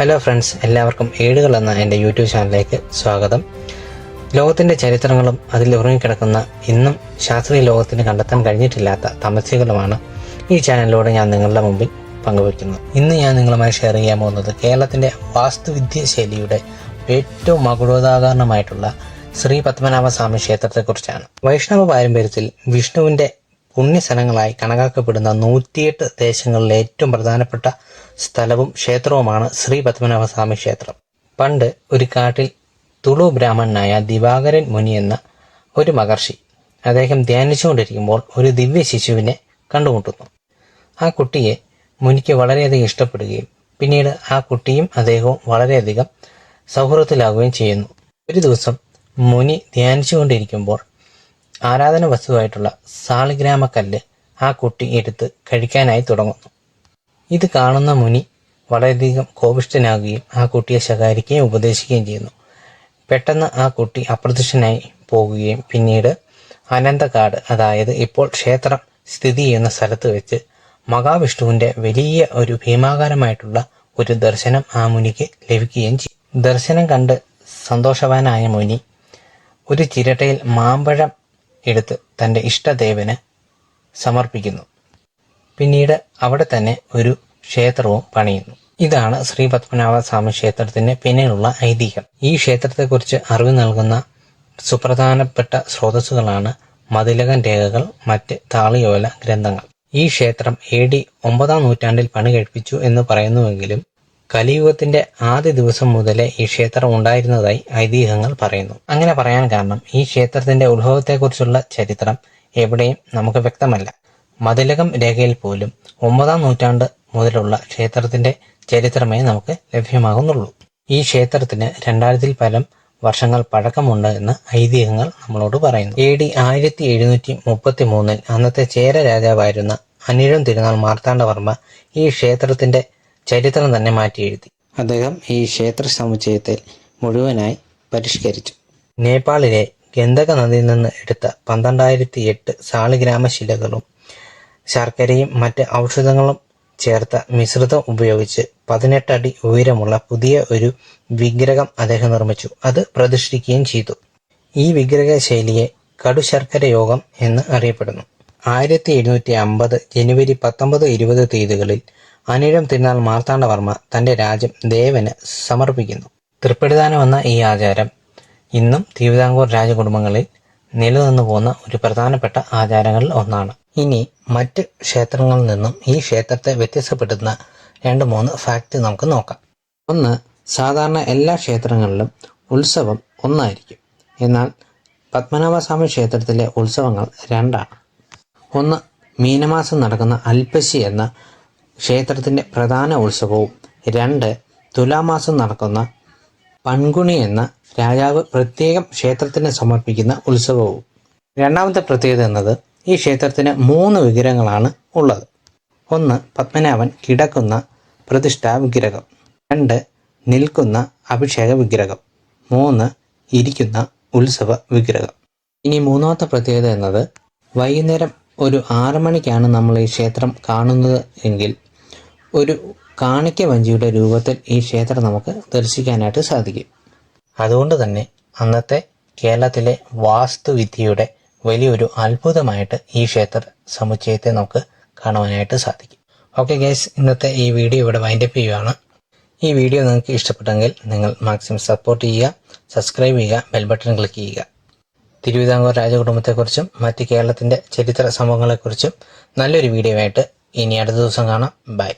Hello friends എല്ലാവർക്കും ഏടുകൾ എന്ന എന്റെ യൂട്യൂബ് ചാനലിലേക്ക് സ്വാഗതം. ലോകത്തിന്റെ ചരിത്രങ്ങളും അതിൽ ഉറങ്ങിക്കിടക്കുന്ന ഇന്നും ശാസ്ത്രീയ ലോകത്തിന് കണ്ടെത്താൻ കഴിഞ്ഞിട്ടില്ലാത്ത തമസ്യകളുമാണ് ഈ ചാനലിലൂടെ ഞാൻ നിങ്ങളുടെ മുമ്പിൽ പങ്കുവയ്ക്കുന്നത്. ഇന്ന് ഞാൻ നിങ്ങളുമായി ഷെയർ ചെയ്യാൻ പോകുന്നത് കേരളത്തിന്റെ വാസ്തുവിദ്യ ശൈലിയുടെ ഏറ്റവും മകുടോദാഹരണമായിട്ടുള്ള ശ്രീ പത്മനാഭസ്വാമി ക്ഷേത്രത്തെക്കുറിച്ചാണ്. വൈഷ്ണവ പാരമ്പര്യത്തിൽ വിഷ്ണുവിന്റെ പുണ്യസ്ഥലങ്ങളായി കണക്കാക്കപ്പെടുന്ന നൂറ്റിയെട്ട് ദേശങ്ങളിലെ ഏറ്റവും പ്രധാനപ്പെട്ട സ്ഥലവും ക്ഷേത്രവുമാണ് ശ്രീ പത്മനാഭസ്വാമി ക്ഷേത്രം. പണ്ട് ഒരു കാട്ടിൽ തുളു ബ്രാഹ്മണനായ ദിവാകരൻ മുനി എന്ന ഒരു മഹർഷി അദ്ദേഹം ധ്യാനിച്ചുകൊണ്ടിരിക്കുമ്പോൾ ഒരു ദിവ്യ ശിശുവിനെ കണ്ടുമുട്ടുന്നു. ആ കുട്ടിയെ മുനിക്ക് വളരെയധികം ഇഷ്ടപ്പെടുകയും പിന്നീട് ആ കുട്ടിയും അദ്ദേഹവും വളരെയധികം സൗഹൃദത്തിലാവുകയും ചെയ്യുന്നു. ഒരു ദിവസം മുനി ധ്യാനിച്ചുകൊണ്ടിരിക്കുമ്പോൾ ആരാധന വസ്തുവായിട്ടുള്ള സാളിഗ്രാമക്കല്ല് ആ കുട്ടി എടുത്ത് കഴിക്കാനായി തുടങ്ങുന്നു. ഇത് കാണുന്ന മുനി വളരെയധികം കോപിഷ്ഠനാകുകയും ആ കുട്ടിയെ ശകാരിക്കുകയും ഉപദേശിക്കുകയും ചെയ്യുന്നു. പെട്ടെന്ന് ആ കുട്ടി അപ്രത്യക്ഷനായി പോകുകയും പിന്നീട് അനന്തകാട് അതായത് ഇപ്പോൾ ക്ഷേത്രം സ്ഥിതി ചെയ്യുന്ന സ്ഥലത്ത് വെച്ച് മഹാവിഷ്ണുവിന്റെ വലിയ ഒരു ഭീമാകാരമായിട്ടുള്ള ഒരു ദർശനം ആ മുനിക്ക് ലഭിക്കുകയും ചെയ്യും. ദർശനം കണ്ട് സന്തോഷവാനായ മുനി ഒരു ചിരട്ടയിൽ മാമ്പഴം എടുത്ത് തന്റെ ഇഷ്ടദേവന് സമർപ്പിക്കുന്നു. പിന്നീട് അവിടെ തന്നെ ഒരു ക്ഷേത്രവും പണിയുന്നു. ഇതാണ് ശ്രീ പത്മനാഭ സ്വാമി ക്ഷേത്രത്തിന് പിന്നിലുള്ള ഐതിഹ്യം. ഈ ക്ഷേത്രത്തെക്കുറിച്ച് അറിവ് നൽകുന്ന സുപ്രധാനപ്പെട്ട സ്രോതസ്സുകളാണ് മതിലകൻ രേഖകൾ മറ്റ് താളിയോല ഗ്രന്ഥങ്ങൾ. ഈ ക്ഷേത്രം എ ഡി ഒമ്പതാം നൂറ്റാണ്ടിൽ പണി കഴിപ്പിച്ചു എന്ന് പറയുന്നുവെങ്കിലും കലിയുഗത്തിന്റെ ആദ്യ ദിവസം മുതലേ ഈ ക്ഷേത്രം ഉണ്ടായിരുന്നതായി ഐതിഹ്യങ്ങൾ പറയുന്നു. അങ്ങനെ പറയാൻ കാരണം ഈ ക്ഷേത്രത്തിന്റെ ഉത്ഭവത്തെക്കുറിച്ചുള്ള ചരിത്രം എവിടെയും നമുക്ക് വ്യക്തമല്ല. മതിലകം രേഖയിൽ പോലും ഒമ്പതാം നൂറ്റാണ്ട് മുതലുള്ള ക്ഷേത്രത്തിന്റെ ചരിത്രമേ നമുക്ക് ലഭ്യമാകുന്നുള്ളൂ. ഈ ക്ഷേത്രത്തിന് രണ്ടായിരത്തിൽ പരം വർഷങ്ങൾ പഴക്കമുണ്ട് എന്ന് ഐതിഹ്യങ്ങൾ നമ്മളോട് പറയുന്നു. എ ഡി ആയിരത്തി എഴുന്നൂറ്റി മുപ്പത്തി മൂന്നിൽ അന്നത്തെ ചേര രാജാവായിരുന്ന അനിഴം തിരുനാൾ മാർത്താണ്ഡവർമ്മ ഈ ക്ഷേത്രത്തിന്റെ ചരിത്രം തന്നെ മാറ്റി എഴുതി. അദ്ദേഹം ഈ ക്ഷേത്ര സമുച്ചയത്തിൽ മുഴുവനായി പരിഷ്കരിച്ചു. നേപ്പാളിലെ ഗന്ധക നദിയിൽ നിന്ന് എടുത്ത പന്ത്രണ്ടായിരത്തി എട്ട് സാളിഗ്രാമ ശിലകളും ശർക്കരയും മറ്റ് ഔഷധങ്ങളും ചേർത്ത മിശ്രിതം ഉപയോഗിച്ച് പതിനെട്ടടി ഉയരമുള്ള പുതിയ ഒരു വിഗ്രഹം അദ്ദേഹം നിർമ്മിച്ചു. അത് പ്രതിഷ്ഠിക്കുകയും ചെയ്തു. ഈ വിഗ്രഹ ശൈലിയെ കടുശർക്കര യോഗം എന്ന് അറിയപ്പെടുന്നു. ആയിരത്തി എഴുന്നൂറ്റി അമ്പത് ജനുവരി പത്തൊമ്പത് ഇരുപത് തീയതികളിൽ അനിഴം തിരുനാൾ മാർത്താണ്ഡവർമ്മ തന്റെ രാജ്യം ദേവന് സമർപ്പിക്കുന്നു. തൃപ്പടിദാനം എന്ന ഈ ആചാരം ഇന്നും തിരുവിതാംകൂർ രാജകുടുംബങ്ങളിൽ നിലനിന്നു പോകുന്ന ഒരു പ്രധാനപ്പെട്ട ആചാരങ്ങളിൽ ഒന്നാണ്. ഇനി മറ്റ് ക്ഷേത്രങ്ങളിൽ നിന്നും ഈ ക്ഷേത്രത്തെ വ്യത്യസ്തപ്പെടുത്തുന്ന രണ്ട് മൂന്ന് ഫാക്റ്റ് നമുക്ക് നോക്കാം. ഒന്ന് സാധാരണ എല്ലാ ക്ഷേത്രങ്ങളിലും ഉത്സവം ഒന്നായിരിക്കും. എന്നാൽ പത്മനാഭസ്വാമി ക്ഷേത്രത്തിലെ ഉത്സവങ്ങൾ രണ്ടാണ്. ഒന്ന് മീനമാസം നടക്കുന്ന അൽപ്പശി എന്ന ക്ഷേത്രത്തിന്റെ പ്രധാന ഉത്സവവും രണ്ട് തുലാമാസം നടക്കുന്ന പൺകുണി എന്ന രാജാവ് പ്രത്യേകം ക്ഷേത്രത്തിന് സമർപ്പിക്കുന്ന ഉത്സവവും. രണ്ടാമത്തെ പ്രത്യേകത എന്നത് ഈ ക്ഷേത്രത്തിന് മൂന്ന് വിഗ്രഹങ്ങളാണ് ഉള്ളത്. ഒന്ന് പത്മനാഭൻ കിടക്കുന്ന പ്രതിഷ്ഠാ വിഗ്രഹം. രണ്ട് നിൽക്കുന്ന അഭിഷേക വിഗ്രഹം. മൂന്ന് ഇരിക്കുന്ന ഉത്സവ വിഗ്രഹം. ഇനി മൂന്നാമത്തെ പ്രത്യേകത എന്നത് വൈകുന്നേരം ഒരു ആറ് മണിക്കാണ് നമ്മൾ ഈ ക്ഷേത്രം കാണുന്നത് എങ്കിൽ ഒരു കാണിക്ക വഞ്ചിയുടെ രൂപത്തിൽ ഈ ക്ഷേത്രം നമുക്ക് ദർശിക്കാനായിട്ട് സാധിക്കും. അതുകൊണ്ട് തന്നെ അന്നത്തെ കേരളത്തിലെ വാസ്തുവിദ്യയുടെ വലിയൊരു അത്ഭുതമായിട്ട് ഈ ക്ഷേത്ര സമുച്ചയത്തെ നമുക്ക് കാണുവാനായിട്ട് സാധിക്കും. ഓക്കെ ഗൈസ് ഇന്നത്തെ ഈ വീഡിയോ ഇവിടെ വൈൻഡപ്പ് ചെയ്യുകയാണ് ഈ വീഡിയോ നിങ്ങൾക്ക് ഇഷ്ടപ്പെട്ടെങ്കിൽ നിങ്ങൾ മാക്സിമം സപ്പോർട്ട് ചെയ്യുക സബ്സ്ക്രൈബ് ചെയ്യുക ബെൽ ബട്ടൺ ക്ലിക്ക് ചെയ്യുക. തിരുവിതാംകൂർ രാജകുടുംബത്തെക്കുറിച്ചും മറ്റ് കേരളത്തിന്റെ ചരിത്ര സംഭവങ്ങളെക്കുറിച്ചും നല്ലൊരു വീഡിയോ ആയിട്ട് ഇനി അടുത്ത ദിവസം കാണാം. ബൈ